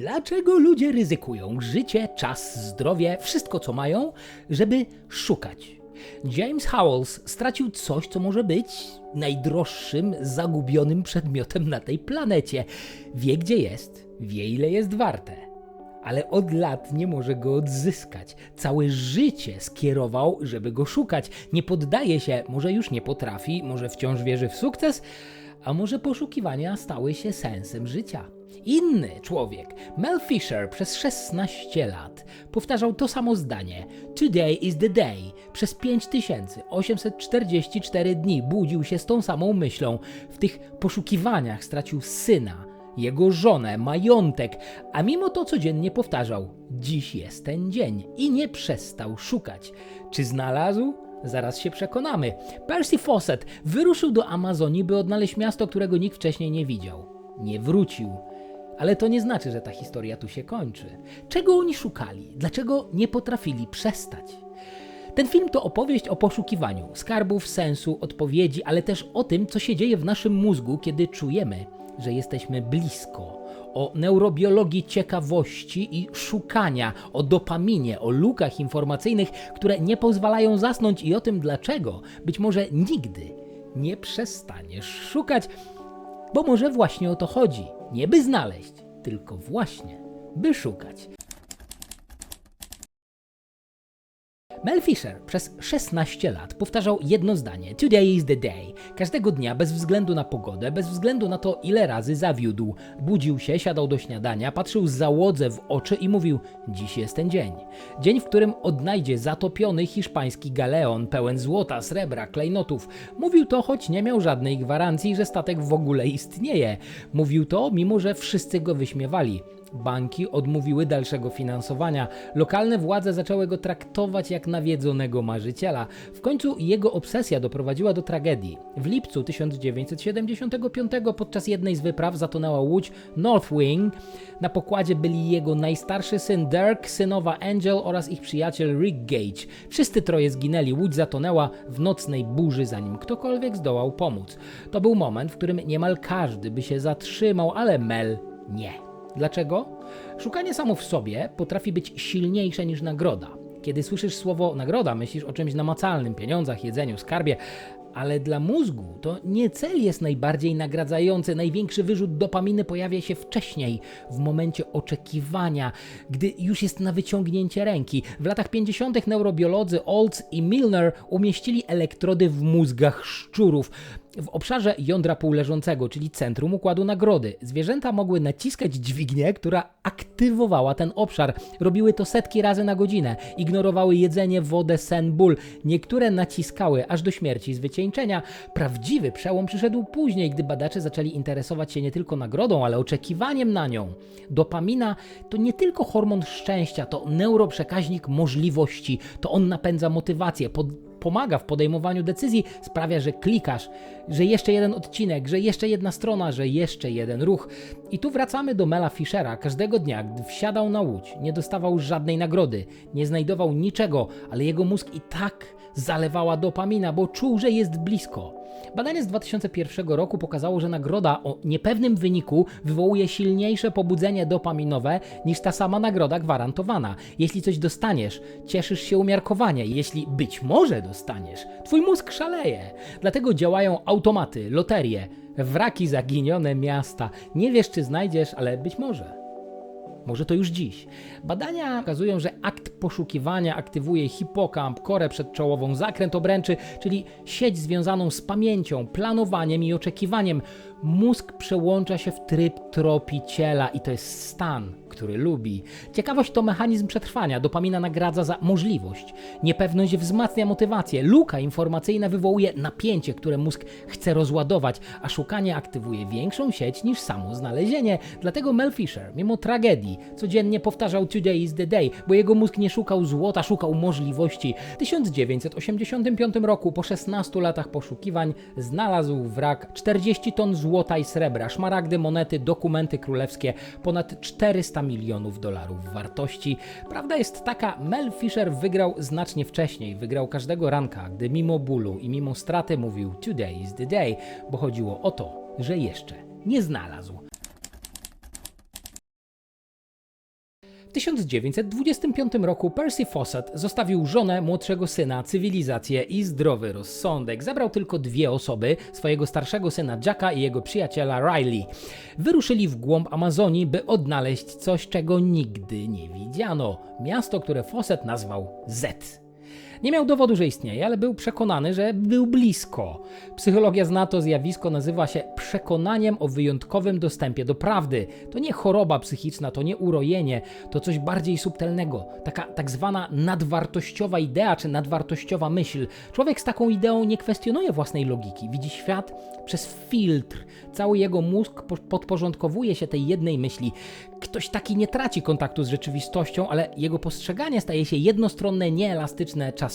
Dlaczego ludzie ryzykują życie, czas, zdrowie, wszystko co mają, żeby szukać? James Howells stracił coś, co może być najdroższym, zagubionym przedmiotem na tej planecie. Wie gdzie jest, wie ile jest warte, ale od lat nie może go odzyskać. Całe życie skierował, żeby go szukać. Nie poddaje się, może już nie potrafi, może wciąż wierzy w sukces, a może poszukiwania stały się sensem życia. Inny człowiek, Mel Fisher, przez 16 lat powtarzał to samo zdanie: Today is the day. Przez 5844 dni budził się z tą samą myślą. W tych poszukiwaniach stracił syna, jego żonę, majątek, a mimo to codziennie powtarzał: Dziś jest ten dzień i nie przestał szukać. Czy znalazł? Zaraz się przekonamy. Percy Fawcett wyruszył do Amazonii, by odnaleźć miasto, którego nikt wcześniej nie widział. Nie wrócił. Ale to nie znaczy, że ta historia tu się kończy. Czego oni szukali? Dlaczego nie potrafili przestać? Ten film to opowieść o poszukiwaniu skarbów, sensu, odpowiedzi, ale też o tym, co się dzieje w naszym mózgu, kiedy czujemy, że jesteśmy blisko. O neurobiologii ciekawości i szukania, o dopaminie, o lukach informacyjnych, które nie pozwalają zasnąć i o tym, dlaczego być może nigdy nie przestaniesz szukać, bo może właśnie o to chodzi. Nie by znaleźć, tylko właśnie by szukać. Mel Fisher przez 16 lat powtarzał jedno zdanie: Today is the day. Każdego dnia, bez względu na pogodę, bez względu na to, ile razy zawiódł. Budził się, siadał do śniadania, patrzył załodze w oczy i mówił: Dziś jest ten dzień. Dzień, w którym odnajdzie zatopiony hiszpański galeon pełen złota, srebra, klejnotów. Mówił to, choć nie miał żadnej gwarancji, że statek w ogóle istnieje. Mówił to, mimo że wszyscy go wyśmiewali. Banki odmówiły dalszego finansowania. Lokalne władze zaczęły go traktować jak nawiedzonego marzyciela. W końcu jego obsesja doprowadziła do tragedii. W lipcu 1975 podczas jednej z wypraw zatonęła łódź Northwing. Na pokładzie byli jego najstarszy syn Dirk, synowa Angel oraz ich przyjaciel Rick Gage. Wszyscy troje zginęli. Łódź zatonęła w nocnej burzy, zanim ktokolwiek zdołał pomóc. To był moment, w którym niemal każdy by się zatrzymał, ale Mel nie. Dlaczego? Szukanie samo w sobie potrafi być silniejsze niż nagroda. Kiedy słyszysz słowo nagroda, myślisz o czymś namacalnym, pieniądzach, jedzeniu, skarbie, ale dla mózgu to nie cel jest najbardziej nagradzający. Największy wyrzut dopaminy pojawia się wcześniej, w momencie oczekiwania, gdy już jest na wyciągnięcie ręki. W latach 50. neurobiolodzy Olds i Milner umieścili elektrody w mózgach szczurów w obszarze jądra półleżącego, czyli centrum układu nagrody. Zwierzęta mogły naciskać dźwignię, która aktywowała ten obszar. Robiły to setki razy na godzinę. Ignorowały jedzenie, wodę, sen, ból. Niektóre naciskały aż do śmierci z wycieńczenia. Prawdziwy przełom przyszedł później, gdy badacze zaczęli interesować się nie tylko nagrodą, ale oczekiwaniem na nią. Dopamina to nie tylko hormon szczęścia, to neuroprzekaźnik możliwości. To on napędza motywację, pomaga w podejmowaniu decyzji, sprawia, że klikasz, że jeszcze jeden odcinek, że jeszcze jedna strona, że jeszcze jeden ruch. I tu wracamy do Mela Fischera. Każdego dnia, gdy wsiadał na łódź, nie dostawał żadnej nagrody, nie znajdował niczego, ale jego mózg i tak zalewała dopamina, bo czuł, że jest blisko. Badanie z 2001 roku pokazało, że nagroda o niepewnym wyniku wywołuje silniejsze pobudzenie dopaminowe niż ta sama nagroda gwarantowana. Jeśli coś dostaniesz, cieszysz się umiarkowanie. Jeśli być może dostaniesz, twój mózg szaleje. Dlatego działają automaty, loterie, wraki zaginione miasta. Nie wiesz, czy znajdziesz, ale być może. Może to już dziś. Badania pokazują, że akt poszukiwania aktywuje hipokamp, korę przedczołową, zakręt obręczy, czyli sieć związaną z pamięcią, planowaniem i oczekiwaniem. Mózg przełącza się w tryb tropiciela i to jest stan, który lubi. Ciekawość to mechanizm przetrwania. Dopamina nagradza za możliwość. Niepewność wzmacnia motywację. Luka informacyjna wywołuje napięcie, które mózg chce rozładować, a szukanie aktywuje większą sieć niż samo znalezienie. Dlatego Mel Fisher, mimo tragedii, codziennie powtarzał Today is the day, bo jego mózg nie szukał złota, szukał możliwości. W 1985 roku, po 16 latach poszukiwań, znalazł wrak 40 ton złota i srebra, szmaragdy, monety, dokumenty królewskie, ponad 400 milionów dolarów wartości. Prawda jest taka, Mel Fisher wygrał znacznie wcześniej, wygrał każdego ranka, gdy mimo bólu i mimo straty mówił Today is the day, bo chodziło o to, że jeszcze nie znalazł W 1925 roku Percy Fawcett zostawił żonę, młodszego syna, cywilizację i zdrowy rozsądek. Zabrał tylko dwie osoby, swojego starszego syna Jacka i jego przyjaciela Riley. Wyruszyli w głąb Amazonii, by odnaleźć coś, czego nigdy nie widziano. Miasto, które Fawcett nazwał Z. Nie miał dowodu, że istnieje, ale był przekonany, że był blisko. Psychologia zna to zjawisko, nazywa się przekonaniem o wyjątkowym dostępie do prawdy. To nie choroba psychiczna, to nie urojenie, to coś bardziej subtelnego. Taka tak zwana nadwartościowa idea czy nadwartościowa myśl. Człowiek z taką ideą nie kwestionuje własnej logiki, widzi świat przez filtr. Cały jego mózg po- podporządkowuje się tej jednej myśli. Ktoś taki nie traci kontaktu z rzeczywistością, ale jego postrzeganie staje się jednostronne, nieelastyczne, czasem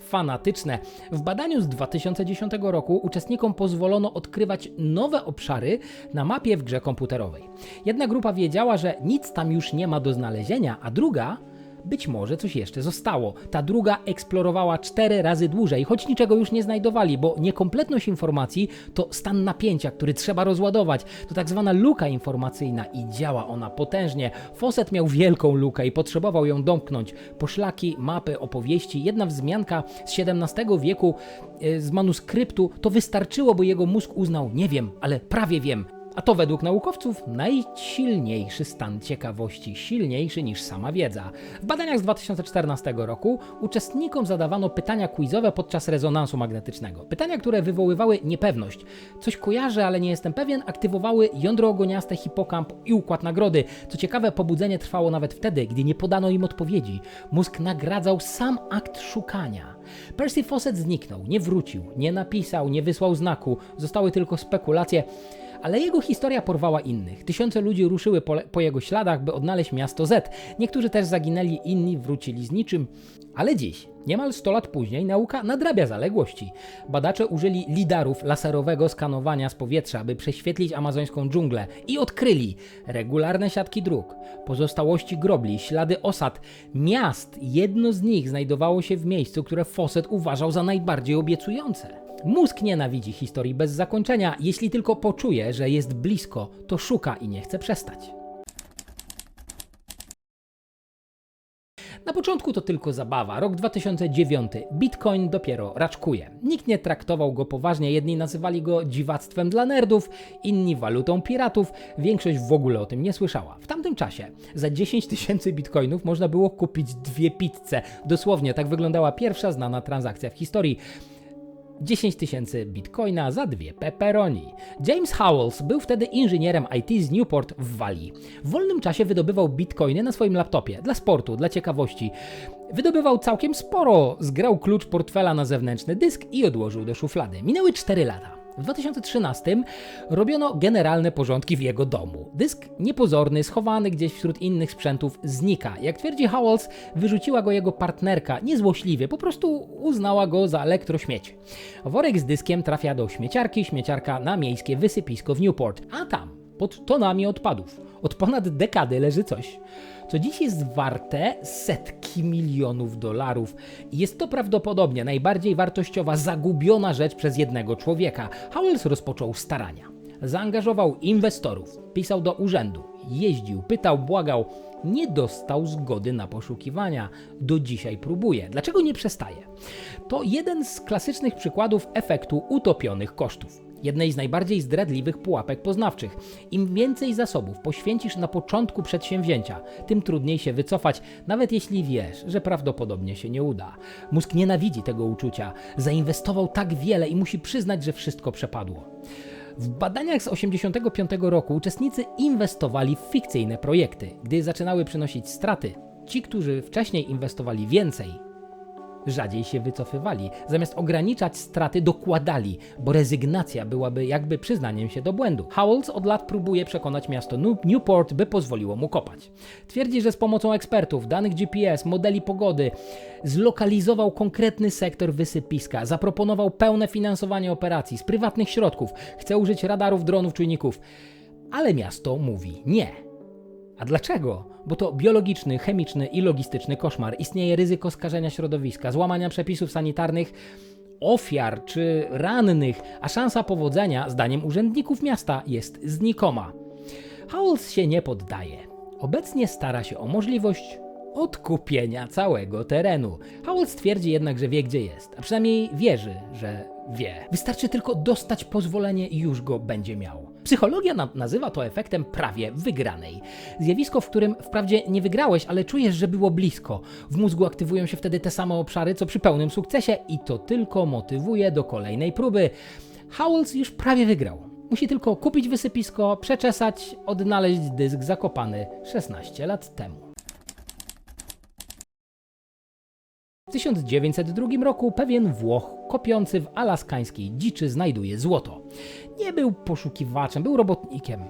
fanatyczne. W badaniu z 2010 roku uczestnikom pozwolono odkrywać nowe obszary na mapie w grze komputerowej. Jedna grupa wiedziała, że nic tam już nie ma do znalezienia, a druga być może coś jeszcze zostało. Ta druga eksplorowała cztery razy dłużej, choć niczego już nie znajdowali, bo niekompletność informacji to stan napięcia, który trzeba rozładować. To tak zwana luka informacyjna i działa ona potężnie. Fawcett miał wielką lukę i potrzebował ją domknąć. Poszlaki, mapy, opowieści, jedna wzmianka z XVII wieku e, z manuskryptu to wystarczyło, by jego mózg uznał, nie wiem, ale prawie wiem. A to według naukowców najsilniejszy stan ciekawości, silniejszy niż sama wiedza. W badaniach z 2014 roku uczestnikom zadawano pytania quizowe podczas rezonansu magnetycznego. Pytania, które wywoływały niepewność. Coś kojarzę, ale nie jestem pewien, aktywowały jądro ogoniaste, hipokamp i układ nagrody. Co ciekawe, pobudzenie trwało nawet wtedy, gdy nie podano im odpowiedzi. Mózg nagradzał sam akt szukania. Percy Fawcett zniknął, nie wrócił, nie napisał, nie wysłał znaku, zostały tylko spekulacje. Ale jego historia porwała innych. Tysiące ludzi ruszyły po, po, jego śladach, by odnaleźć miasto Z. Niektórzy też zaginęli, inni wrócili z niczym. Ale dziś, niemal 100 lat później, nauka nadrabia zaległości. Badacze użyli lidarów laserowego skanowania z powietrza, by prześwietlić amazońską dżunglę i odkryli regularne siatki dróg, pozostałości grobli, ślady osad, miast. Jedno z nich znajdowało się w miejscu, które Fawcett uważał za najbardziej obiecujące. Mózg nienawidzi historii bez zakończenia. Jeśli tylko poczuje, że jest blisko, to szuka i nie chce przestać. Na początku to tylko zabawa. Rok 2009. Bitcoin dopiero raczkuje. Nikt nie traktował go poważnie. Jedni nazywali go dziwactwem dla nerdów, inni walutą piratów. Większość w ogóle o tym nie słyszała. W tamtym czasie za 10 tysięcy bitcoinów można było kupić dwie pizze. Dosłownie tak wyglądała pierwsza znana transakcja w historii. 10 tysięcy bitcoina za dwie pepperoni. James Howells był wtedy inżynierem IT z Newport w Walii. W wolnym czasie wydobywał bitcoiny na swoim laptopie, dla sportu, dla ciekawości. Wydobywał całkiem sporo, zgrał klucz portfela na zewnętrzny dysk i odłożył do szuflady. Minęły 4 lata. W 2013 robiono generalne porządki w jego domu. Dysk niepozorny, schowany gdzieś wśród innych sprzętów, znika. Jak twierdzi Howells, wyrzuciła go jego partnerka, niezłośliwie, po prostu uznała go za elektrośmieć. Worek z dyskiem trafia do śmieciarki, śmieciarka na miejskie wysypisko w Newport, a tam, pod tonami odpadów, od ponad dekady leży coś, co dziś jest warte setki milionów dolarów. Jest to prawdopodobnie najbardziej wartościowa, zagubiona rzecz przez jednego człowieka. Howells rozpoczął starania. Zaangażował inwestorów, pisał do urzędu, jeździł, pytał, błagał. Nie dostał zgody na poszukiwania. Do dzisiaj próbuje. Dlaczego nie przestaje? To jeden z klasycznych przykładów efektu utopionych kosztów jednej z najbardziej zdradliwych pułapek poznawczych. Im więcej zasobów poświęcisz na początku przedsięwzięcia, tym trudniej się wycofać, nawet jeśli wiesz, że prawdopodobnie się nie uda. Mózg nienawidzi tego uczucia. Zainwestował tak wiele i musi przyznać, że wszystko przepadło. W badaniach z 1985 roku uczestnicy inwestowali w fikcyjne projekty. Gdy zaczynały przynosić straty, ci, którzy wcześniej inwestowali więcej, rzadziej się wycofywali. Zamiast ograniczać straty, dokładali, bo rezygnacja byłaby jakby przyznaniem się do błędu. Howells od lat próbuje przekonać miasto Newport, by pozwoliło mu kopać. Twierdzi, że z pomocą ekspertów, danych GPS, modeli pogody, zlokalizował konkretny sektor wysypiska, zaproponował pełne finansowanie operacji z prywatnych środków, chce użyć radarów, dronów, czujników. Ale miasto mówi nie. A dlaczego? Bo to biologiczny, chemiczny i logistyczny koszmar. Istnieje ryzyko skażenia środowiska, złamania przepisów sanitarnych, ofiar czy rannych, a szansa powodzenia, zdaniem urzędników miasta, jest znikoma. Howells się nie poddaje. Obecnie stara się o możliwość odkupienia całego terenu. Howell twierdzi jednak, że wie gdzie jest, a przynajmniej wierzy, że wie. Wystarczy tylko dostać pozwolenie i już go będzie miał. Psychologia na nazywa to efektem prawie wygranej. Zjawisko, w którym wprawdzie nie wygrałeś, ale czujesz, że było blisko. W mózgu aktywują się wtedy te same obszary, co przy pełnym sukcesie i to tylko motywuje do kolejnej próby. Howells już prawie wygrał. Musi tylko kupić wysypisko, przeczesać, odnaleźć dysk zakopany 16 lat temu. W 1902 roku pewien Włoch kopiący w alaskańskiej dziczy znajduje złoto. Nie był poszukiwaczem, był robotnikiem.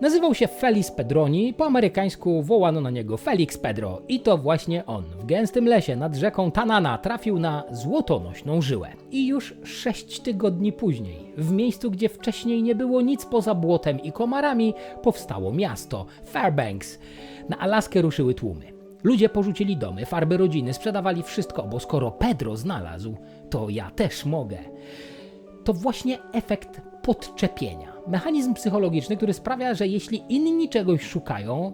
Nazywał się Felix Pedroni, po amerykańsku wołano na niego Felix Pedro i to właśnie on w gęstym lesie nad rzeką Tanana trafił na złotonośną żyłę. I już sześć tygodni później, w miejscu gdzie wcześniej nie było nic poza błotem i komarami, powstało miasto Fairbanks. Na Alaskę ruszyły tłumy. Ludzie porzucili domy, farby rodziny, sprzedawali wszystko, bo skoro Pedro znalazł, to ja też mogę. To właśnie efekt podczepienia. Mechanizm psychologiczny, który sprawia, że jeśli inni czegoś szukają,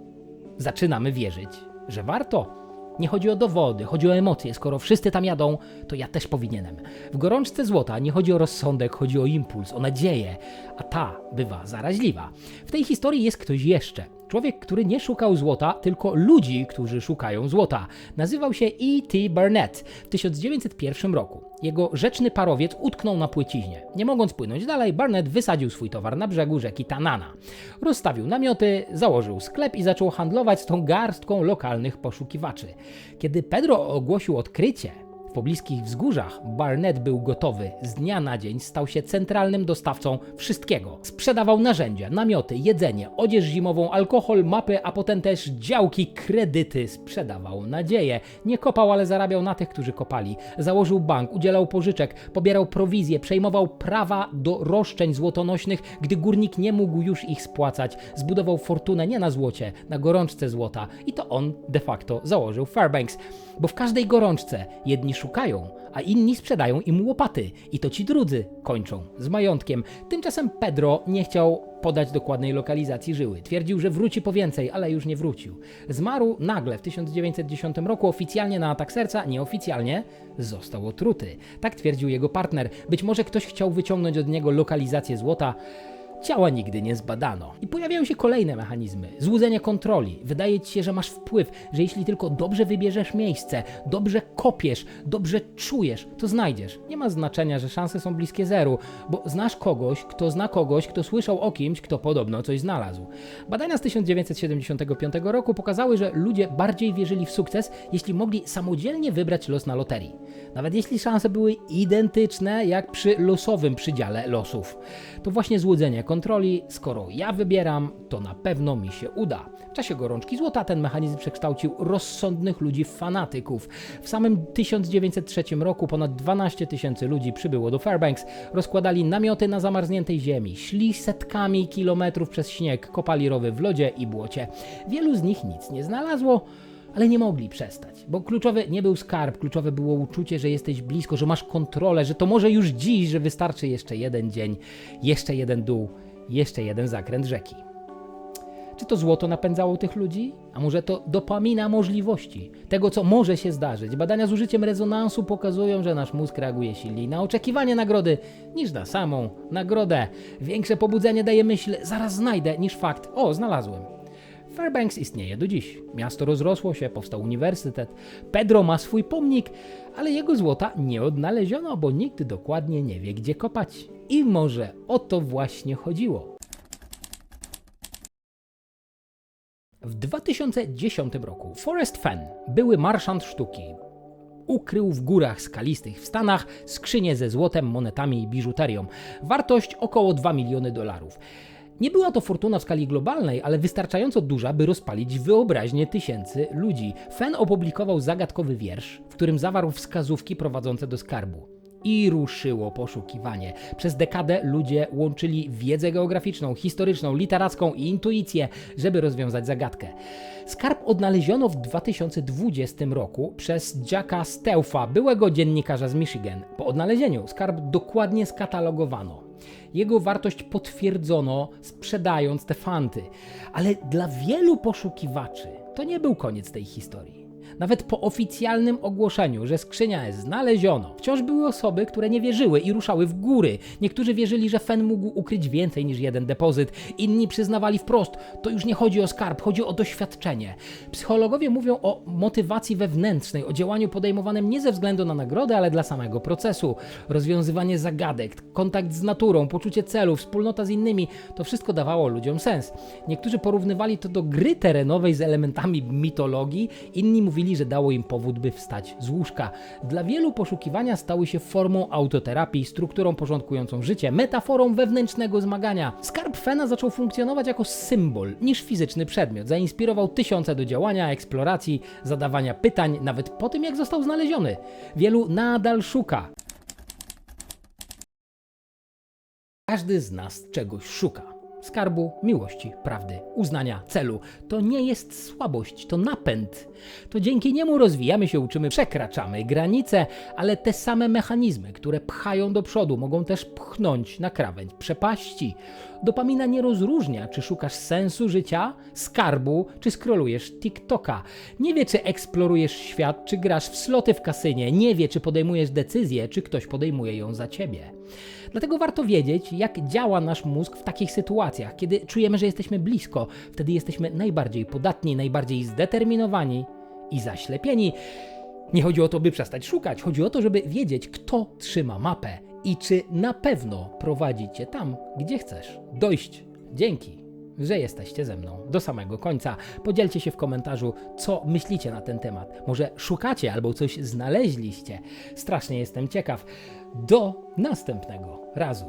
zaczynamy wierzyć, że warto. Nie chodzi o dowody, chodzi o emocje. Skoro wszyscy tam jadą, to ja też powinienem. W gorączce złota nie chodzi o rozsądek, chodzi o impuls, o nadzieję, a ta bywa zaraźliwa. W tej historii jest ktoś jeszcze. Człowiek, który nie szukał złota, tylko ludzi, którzy szukają złota. Nazywał się E.T. Burnett w 1901 roku. Jego rzeczny parowiec utknął na płyciźnie. Nie mogąc płynąć dalej, Burnett wysadził swój towar na brzegu rzeki Tanana. Rozstawił namioty, założył sklep i zaczął handlować z tą garstką lokalnych poszukiwaczy. Kiedy Pedro ogłosił odkrycie, w pobliskich wzgórzach Barnett był gotowy. Z dnia na dzień stał się centralnym dostawcą wszystkiego. Sprzedawał narzędzia, namioty, jedzenie, odzież zimową, alkohol, mapy, a potem też działki, kredyty. Sprzedawał nadzieję. Nie kopał, ale zarabiał na tych, którzy kopali. Założył bank, udzielał pożyczek, pobierał prowizje, przejmował prawa do roszczeń złotonośnych, gdy górnik nie mógł już ich spłacać. Zbudował fortunę nie na złocie, na gorączce złota. I to on de facto założył Fairbanks. Bo w każdej gorączce jedni szukają, a inni sprzedają im łopaty i to ci drudzy kończą z majątkiem. Tymczasem Pedro nie chciał podać dokładnej lokalizacji żyły. Twierdził, że wróci po więcej, ale już nie wrócił. Zmarł nagle w 1910 roku oficjalnie na atak serca, nieoficjalnie został otruty. Tak twierdził jego partner. Być może ktoś chciał wyciągnąć od niego lokalizację złota, Ciała nigdy nie zbadano. I pojawiają się kolejne mechanizmy. Złudzenie kontroli. Wydaje ci się, że masz wpływ, że jeśli tylko dobrze wybierzesz miejsce, dobrze kopiesz, dobrze czujesz, to znajdziesz. Nie ma znaczenia, że szanse są bliskie zeru, bo znasz kogoś, kto zna kogoś, kto słyszał o kimś, kto podobno coś znalazł. Badania z 1975 roku pokazały, że ludzie bardziej wierzyli w sukces, jeśli mogli samodzielnie wybrać los na loterii. Nawet jeśli szanse były identyczne jak przy losowym przydziale losów. To właśnie złudzenie kontroli, skoro ja wybieram, to na pewno mi się uda. W czasie gorączki złota ten mechanizm przekształcił rozsądnych ludzi w fanatyków. W samym 1903 roku ponad 12 tysięcy ludzi przybyło do Fairbanks, rozkładali namioty na zamarzniętej ziemi, szli setkami kilometrów przez śnieg, kopali rowy w lodzie i błocie. Wielu z nich nic nie znalazło, ale nie mogli przestać, bo kluczowy nie był skarb, kluczowe było uczucie, że jesteś blisko, że masz kontrolę, że to może już dziś, że wystarczy jeszcze jeden dzień, jeszcze jeden dół, jeszcze jeden zakręt rzeki. Czy to złoto napędzało tych ludzi? A może to dopamina możliwości, tego co może się zdarzyć? Badania z użyciem rezonansu pokazują, że nasz mózg reaguje silniej na oczekiwanie nagrody niż na samą nagrodę. Większe pobudzenie daje myśl, zaraz znajdę, niż fakt, o, znalazłem. Fairbanks istnieje do dziś. Miasto rozrosło się, powstał uniwersytet. Pedro ma swój pomnik, ale jego złota nie odnaleziono, bo nikt dokładnie nie wie, gdzie kopać. I może o to właśnie chodziło. W 2010 roku Forrest Fenn, były marszant sztuki, ukrył w górach skalistych w Stanach skrzynię ze złotem, monetami i biżuterią. Wartość około 2 miliony dolarów. Nie była to fortuna w skali globalnej, ale wystarczająco duża, by rozpalić wyobraźnię tysięcy ludzi. Fenn opublikował zagadkowy wiersz, w którym zawarł wskazówki prowadzące do skarbu. I ruszyło poszukiwanie. Przez dekadę ludzie łączyli wiedzę geograficzną, historyczną, literacką i intuicję, żeby rozwiązać zagadkę. Skarb odnaleziono w 2020 roku przez Jacka Steufa, byłego dziennikarza z Michigan. Po odnalezieniu skarb dokładnie skatalogowano. Jego wartość potwierdzono sprzedając te fanty. Ale dla wielu poszukiwaczy to nie był koniec tej historii. Nawet po oficjalnym ogłoszeniu, że skrzynia znaleziono, wciąż były osoby, które nie wierzyły i ruszały w góry. Niektórzy wierzyli, że Fen mógł ukryć więcej niż jeden depozyt, inni przyznawali wprost, to już nie chodzi o skarb, chodzi o doświadczenie. Psychologowie mówią o motywacji wewnętrznej, o działaniu podejmowanym nie ze względu na nagrodę, ale dla samego procesu. Rozwiązywanie zagadek, kontakt z naturą, poczucie celu, wspólnota z innymi, to wszystko dawało ludziom sens. Niektórzy porównywali to do gry terenowej z elementami mitologii, inni mówili, że dało im powód, by wstać z łóżka. Dla wielu poszukiwania stały się formą autoterapii, strukturą porządkującą życie, metaforą wewnętrznego zmagania. Skarb Fena zaczął funkcjonować jako symbol niż fizyczny przedmiot. Zainspirował tysiące do działania, eksploracji, zadawania pytań, nawet po tym jak został znaleziony. Wielu nadal szuka. Każdy z nas czegoś szuka. Skarbu, miłości, prawdy, uznania, celu. To nie jest słabość, to napęd. To dzięki niemu rozwijamy się, uczymy, przekraczamy granice, ale te same mechanizmy, które pchają do przodu, mogą też pchnąć na krawędź przepaści. Dopamina nie rozróżnia, czy szukasz sensu życia, skarbu, czy scrollujesz TikToka. Nie wie, czy eksplorujesz świat, czy grasz w sloty w kasynie. Nie wie, czy podejmujesz decyzję, czy ktoś podejmuje ją za ciebie. Dlatego warto wiedzieć, jak działa nasz mózg w takich sytuacjach, kiedy czujemy, że jesteśmy blisko. Wtedy jesteśmy najbardziej podatni, najbardziej zdeterminowani i zaślepieni. Nie chodzi o to, by przestać szukać, chodzi o to, żeby wiedzieć, kto trzyma mapę i czy na pewno prowadzi cię tam, gdzie chcesz dojść. Dzięki, że jesteście ze mną do samego końca. Podzielcie się w komentarzu, co myślicie na ten temat. Może szukacie albo coś znaleźliście. Strasznie jestem ciekaw. Do następnego razu.